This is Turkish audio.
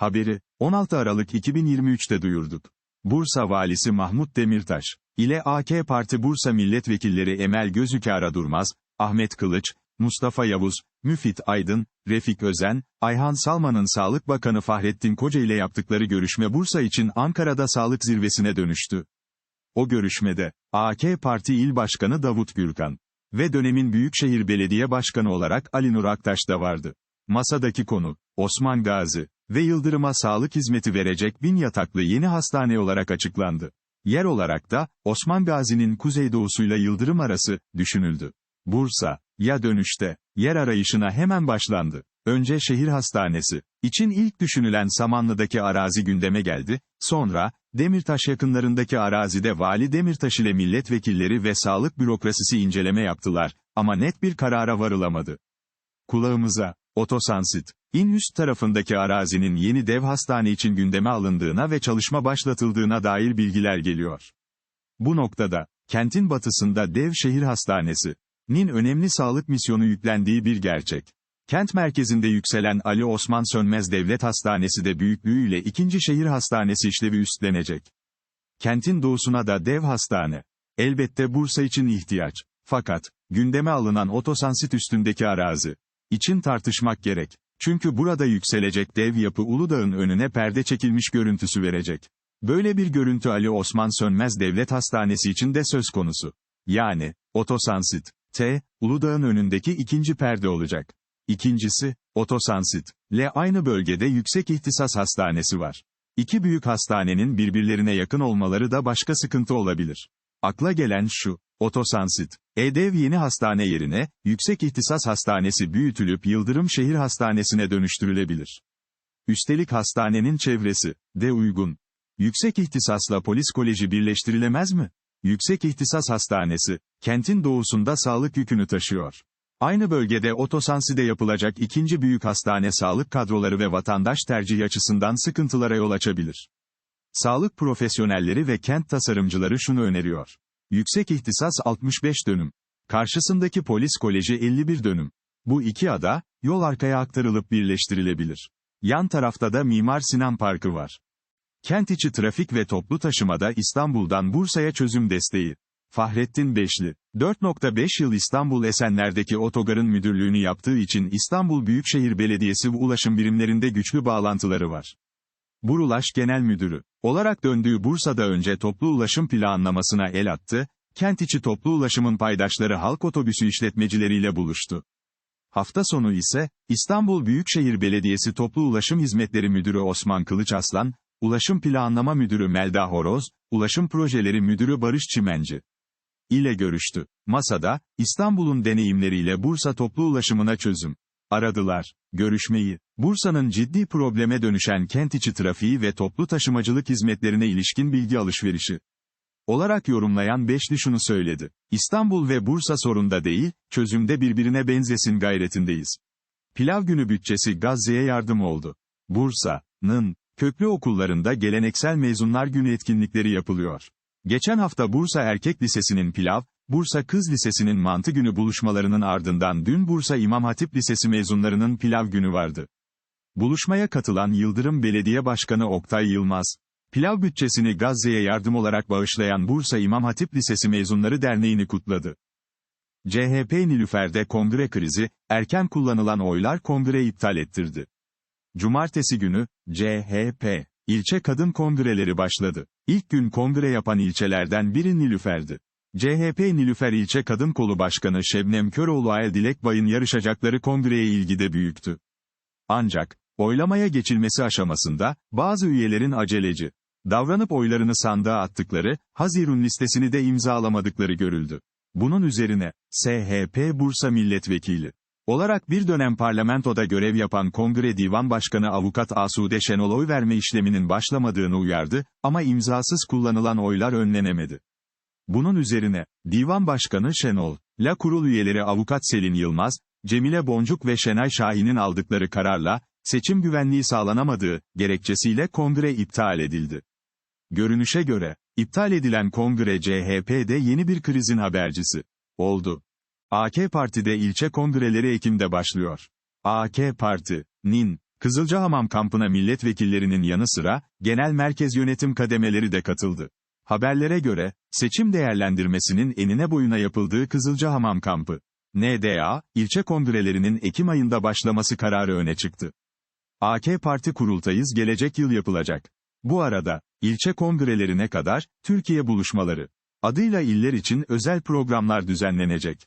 Haberi, 16 Aralık 2023'te duyurduk. Bursa Valisi Mahmut Demirtaş, ile AK Parti Bursa Milletvekilleri Emel Gözükara Durmaz, Ahmet Kılıç, Mustafa Yavuz, Müfit Aydın, Refik Özen, Ayhan Salman'ın Sağlık Bakanı Fahrettin Koca ile yaptıkları görüşme Bursa için Ankara'da sağlık zirvesine dönüştü. O görüşmede, AK Parti İl Başkanı Davut Gürkan ve dönemin Büyükşehir Belediye Başkanı olarak Ali Nur Aktaş da vardı. Masadaki konu, Osman Gazi ve Yıldırım'a sağlık hizmeti verecek bin yataklı yeni hastane olarak açıklandı. Yer olarak da, Osman Gazi'nin kuzeydoğusuyla Yıldırım arası, düşünüldü. Bursa, ya dönüşte, yer arayışına hemen başlandı. Önce şehir hastanesi, için ilk düşünülen Samanlı'daki arazi gündeme geldi, sonra, Demirtaş yakınlarındaki arazide Vali Demirtaş ile milletvekilleri ve sağlık bürokrasisi inceleme yaptılar, ama net bir karara varılamadı. Kulağımıza, Otosansit, İn üst tarafındaki arazinin yeni dev hastane için gündeme alındığına ve çalışma başlatıldığına dair bilgiler geliyor. Bu noktada, kentin batısında dev şehir hastanesi, nin önemli sağlık misyonu yüklendiği bir gerçek. Kent merkezinde yükselen Ali Osman Sönmez Devlet Hastanesi de büyüklüğüyle ikinci şehir hastanesi işlevi üstlenecek. Kentin doğusuna da dev hastane. Elbette Bursa için ihtiyaç. Fakat, gündeme alınan otosansit üstündeki arazi, için tartışmak gerek. Çünkü burada yükselecek dev yapı Uludağ'ın önüne perde çekilmiş görüntüsü verecek. Böyle bir görüntü Ali Osman Sönmez Devlet Hastanesi için de söz konusu. Yani, otosansit, T, Uludağ'ın önündeki ikinci perde olacak. İkincisi, otosansit, L aynı bölgede yüksek ihtisas hastanesi var. İki büyük hastanenin birbirlerine yakın olmaları da başka sıkıntı olabilir. Akla gelen şu, otosansit, EDEV yeni hastane yerine, yüksek ihtisas hastanesi büyütülüp Yıldırım Şehir Hastanesi'ne dönüştürülebilir. Üstelik hastanenin çevresi, de uygun. Yüksek ihtisasla polis koleji birleştirilemez mi? Yüksek ihtisas hastanesi, kentin doğusunda sağlık yükünü taşıyor. Aynı bölgede Otosansi'de yapılacak ikinci büyük hastane sağlık kadroları ve vatandaş tercihi açısından sıkıntılara yol açabilir. Sağlık profesyonelleri ve kent tasarımcıları şunu öneriyor. Yüksek ihtisas 65 dönüm. Karşısındaki polis koleji 51 dönüm. Bu iki ada, yol arkaya aktarılıp birleştirilebilir. Yan tarafta da Mimar Sinan Parkı var. Kent içi trafik ve toplu taşımada İstanbul'dan Bursa'ya çözüm desteği. Fahrettin Beşli, 4.5 yıl İstanbul Esenler'deki otogarın müdürlüğünü yaptığı için İstanbul Büyükşehir Belediyesi ulaşım birimlerinde güçlü bağlantıları var. Burulaş Genel Müdürü olarak döndüğü Bursa'da önce toplu ulaşım planlamasına el attı, kent içi toplu ulaşımın paydaşları halk otobüsü işletmecileriyle buluştu. Hafta sonu ise, İstanbul Büyükşehir Belediyesi Toplu Ulaşım Hizmetleri Müdürü Osman Kılıç Aslan, Ulaşım Planlama Müdürü Melda Horoz, Ulaşım Projeleri Müdürü Barış Çimenci ile görüştü. Masada, İstanbul'un deneyimleriyle Bursa toplu ulaşımına çözüm aradılar. Görüşmeyi, Bursa'nın ciddi probleme dönüşen kent içi trafiği ve toplu taşımacılık hizmetlerine ilişkin bilgi alışverişi olarak yorumlayan Beşli şunu söyledi. İstanbul ve Bursa sorunda değil, çözümde birbirine benzesin gayretindeyiz. Pilav günü bütçesi Gazze'ye yardım oldu. Bursa'nın köklü okullarında geleneksel mezunlar günü etkinlikleri yapılıyor. Geçen hafta Bursa Erkek Lisesi'nin pilav, Bursa Kız Lisesi'nin mantı günü buluşmalarının ardından dün Bursa İmam Hatip Lisesi mezunlarının pilav günü vardı. Buluşmaya katılan Yıldırım Belediye Başkanı Oktay Yılmaz, pilav bütçesini Gazze'ye yardım olarak bağışlayan Bursa İmam Hatip Lisesi Mezunları Derneği'ni kutladı. CHP Nilüfer'de kongre krizi, erken kullanılan oylar kongre iptal ettirdi. Cumartesi günü, CHP, ilçe kadın kongreleri başladı. İlk gün kongre yapan ilçelerden biri Nilüfer'di. CHP Nilüfer İlçe Kadın Kolu Başkanı Şebnem Köroğlu Ayel Dilek Bay'ın yarışacakları kongreye ilgi de büyüktü. Ancak, oylamaya geçilmesi aşamasında, bazı üyelerin aceleci, davranıp oylarını sandığa attıkları, Hazirun listesini de imzalamadıkları görüldü. Bunun üzerine, SHP Bursa Milletvekili olarak bir dönem parlamentoda görev yapan Kongre Divan Başkanı Avukat Asude Şenol oy verme işleminin başlamadığını uyardı, ama imzasız kullanılan oylar önlenemedi. Bunun üzerine, Divan Başkanı Şenol, La Kurul üyeleri Avukat Selin Yılmaz, Cemile Boncuk ve Şenay Şahin'in aldıkları kararla, seçim güvenliği sağlanamadığı, gerekçesiyle kongre iptal edildi. Görünüşe göre, iptal edilen kongre CHP'de yeni bir krizin habercisi oldu. AK Parti'de ilçe kongreleri Ekim'de başlıyor. AK Parti, NİN, Kızılcahamam kampına milletvekillerinin yanı sıra, genel merkez yönetim kademeleri de katıldı. Haberlere göre, seçim değerlendirmesinin enine boyuna yapıldığı Kızılcahamam kampı, NDA, ilçe kongrelerinin Ekim ayında başlaması kararı öne çıktı. AK Parti kurultayız gelecek yıl yapılacak. Bu arada, ilçe kongrelerine kadar, Türkiye buluşmaları adıyla iller için özel programlar düzenlenecek.